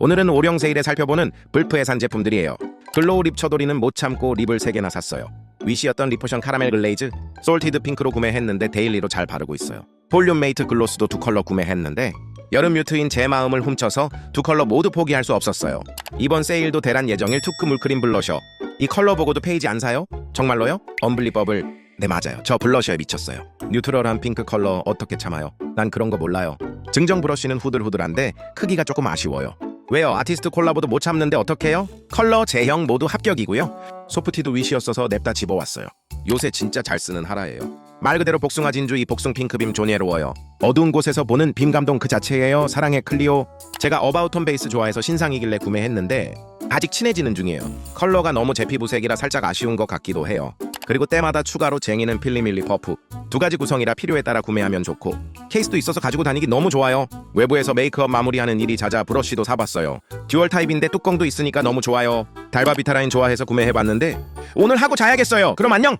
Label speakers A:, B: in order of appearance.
A: 오늘은 오령 세일에 살펴보는 불프에 산 제품들이에요. 글로우 립 처돌이는 못 참고 립을 3개나 샀어요. 위시였던 리포션 카라멜 글레이즈, 솔티드 핑크로 구매했는데 데일리로 잘 바르고 있어요. 볼륨 메이트 글로스도 두 컬러 구매했는데 여름 뮤트인 제 마음을 훔쳐서 두 컬러 모두 포기할 수 없었어요. 이번 세일도 대란 예정일 투크 물크림 블러셔. 이 컬러 보고도 페이지 안 사요? 정말로요? 언블리버블. 네 맞아요. 저 블러셔에 미쳤어요. 뉴트럴한 핑크 컬러 어떻게 참아요? 난 그런 거 몰라요. 증정 브러쉬는 후들후들한데 크기가 조금 아쉬워요. 왜요? 아티스트 콜라보도 못 참는데 어떡해요? 컬러, 제형 모두 합격이고요. 소프티도 위시였어서 냅다 집어왔어요. 요새 진짜 잘 쓰는 하라예요. 말 그대로 복숭아 진주 이 복숭 핑크빔 존예로워요. 어두운 곳에서 보는 빔 감동 그 자체예요. 사랑의 클리오. 제가 어바웃톤 베이스 좋아해서 신상이길래 구매했는데 아직 친해지는 중이에요. 컬러가 너무 제 피부색이라 살짝 아쉬운 것 같기도 해요. 그리고 때마다 추가로 쟁이는 필리밀리 퍼프. 두 가지 구성이라 필요에 따라 구매하면 좋고 케이스도 있어서 가지고 다니기 너무 좋아요. 외부에서 메이크업 마무리하는 일이 잦아 브러쉬도 사봤어요. 듀얼 타입인데 뚜껑도 있으니까 너무 좋아요. 달바 비타라인 좋아해서 구매해봤는데 오늘 하고 자야겠어요. 그럼 안녕.